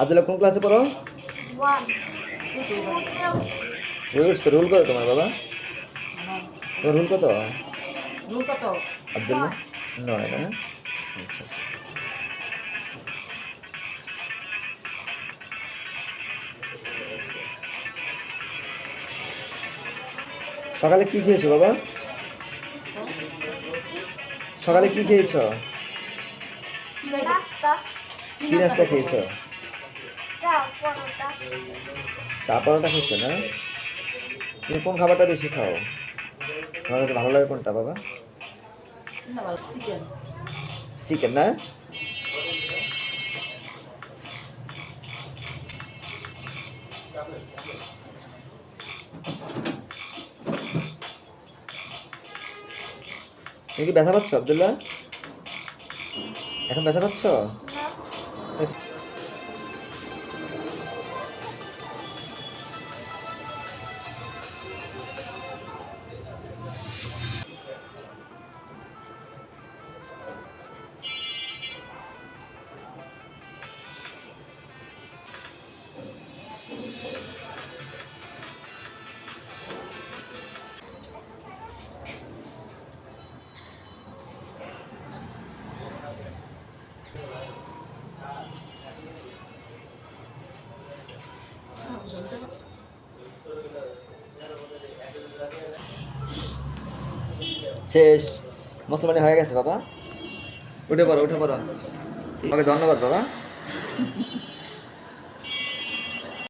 আব্দুল্লাহ কোন ক্লাসে পড়ো? রুলস রুল কত তোমার বাবা? তোমার রুল কত? আব্দুল্লাহ? নয় না? আচ্ছা সকালে কি খেয়েছো বাবা? সকালে কি খেয়েছো? কি নাস্তা খেয়েছো? চা পরোটা খেয়েছো না? তুমি কোন খাবারটা বেশি খাও? তোমার ভালো লাগে কোনটা, বাবা? চিকেন না? তুমি কি ব্যথা পাচ্ছ, আবদুল্লাহ? এখন ব্যথা পাচ্ছ? শেষ। মুসলমানি হয়ে গেছে বাবা। উঠে পড়ো উঠে পড়ো। তোমাকে ধন্যবাদ বাবা।